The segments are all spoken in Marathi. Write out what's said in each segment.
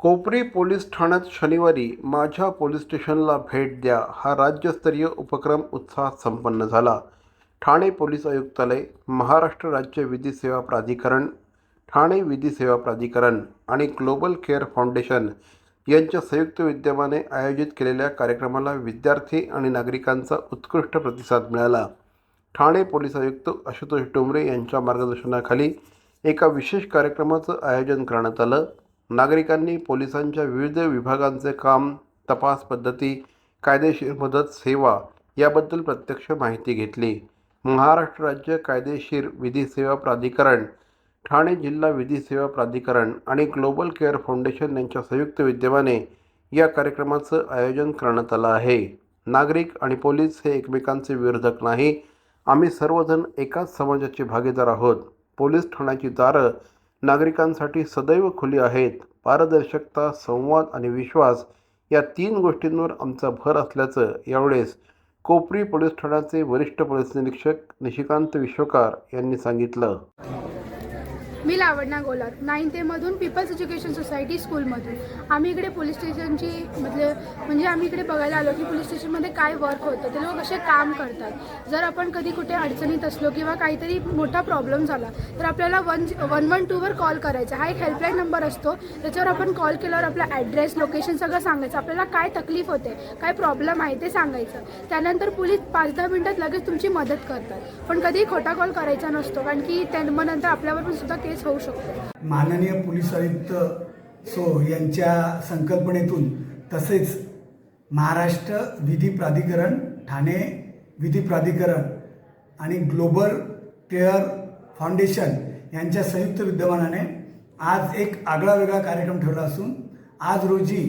कोपरी पोलीस ठाण्यात शनिवारी माझ्या पोलीस स्टेशनला भेट द्या हा राज्यस्तरीय उपक्रम उत्साहात संपन्न झाला. ठाणे पोलीस आयुक्तालय महाराष्ट्र राज्य विधी सेवा प्राधिकरण ठाणे विधी सेवा प्राधिकरण आणि ग्लोबल केअर फाउंडेशन यांच्या संयुक्त विद्यमाने आयोजित केलेल्या कार्यक्रमाला विद्यार्थी आणि नागरिकांचा उत्कृष्ट प्रतिसाद मिळाला. ठाणे पोलीस आयुक्त आशुतोष डोंबरे यांच्या मार्गदर्शनाखाली एका विशेष कार्यक्रमाचं आयोजन करण्यात आलं. नागरिकांनी पोलिसांच्या विविध विभागांचे काम तपास पद्धती कायदेशीर मदत सेवा याबद्दल प्रत्यक्ष माहिती घेतली. महाराष्ट्र राज्य कायदेशीर विधी सेवा प्राधिकरण ठाणे जिल्हा विधी सेवा प्राधिकरण आणि ग्लोबल केअर फाउंडेशन यांच्या संयुक्त विद्यमाने या कार्यक्रमाचं आयोजन करण्यात आलं आहे. नागरिक आणि पोलीस हे एकमेकांचे विरोधक नाही. आम्ही सर्वजण एकाच समाजाचे भागीदार आहोत. पोलीस ठाण्याची दारं नागरिकांसाठी सदैव खुली आहेत. पारदर्शकता संवाद आणि विश्वास या तीन गोष्टींवर आमचा भर असल्याचं यावेळेस कोपरी पोलीस ठाण्याचे वरिष्ठ पोलीस निरीक्षक निशिकांत विश्वकार यांनी सांगितलं. मी लावडना गोलार. नाईन तेमधून पीपल्स एज्युकेशन सोसायटी स्कूलमधून आम्ही इकडे पोलीस स्टेशनची म्हणजे म्हणजे आम्ही इकडे बघायला आलो की पोलीस स्टेशनमध्ये काय वर्क होतं ते लोक कसे काम करतात. जर आपण कधी कुठे अडचणीत असलो किंवा काहीतरी मोठा प्रॉब्लेम झाला तर आपल्याला वन वन वन टूवर कॉल करायचा. हा एक हेल्पलाईन नंबर असतो. त्याच्यावर आपण कॉल केल्यावर आपला ॲड्रेस लोकेशन सगळं सांगायचं. आपल्याला काय तकलीफ होते काय प्रॉब्लेम आहे ते सांगायचं. त्यानंतर पोलीस पाच दहा मिनटात लगेच तुमची मदत करतात. पण कधी खोटा कॉल करायचा नसतो. कारण की त्या मग नंतर आपल्यावर पण सुद्धा केस होऊ शकतो. माननीय पोलीस आयुक्त सो यांच्या संकल्पनेतून तसेच महाराष्ट्र विधी प्राधिकरण ठाणे विधी प्राधिकरण आणि ग्लोबल टेअर फाउंडेशन यांच्या संयुक्त विद्यमानाने आज एक आगळा वेगळा कार्यक्रम ठेवला असून आज रोजी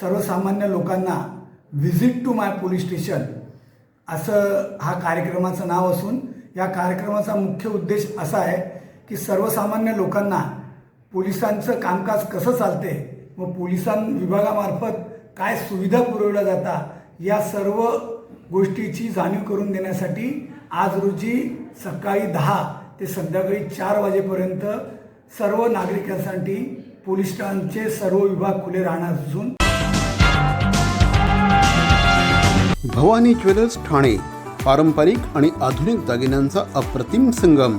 सर्वसामान्य लोकांना visit to my police station असं हा कार्यक्रमाचं नाव असून या कार्यक्रमाचा मुख्य उद्देश असा आहे की सर्वसामान्य लोकांना पोलिसांचं कामकाज कसं चालते व पोलिसां विभागामार्फत काय सुविधा पुरवल्या जातात या सर्व गोष्टीची जाणीव करून देण्यासाठी आज रोजी सकाळी दहा ते संध्याकाळी चार वाजेपर्यंत सर्व नागरिकांसाठी पोलीस स्टेशनचे सर्व विभाग खुले राहणार असून भवानी ज्वेलर्स ठाणे पारंपरिक आणि आधुनिक दागिन्यांचा अप्रतिम संगम.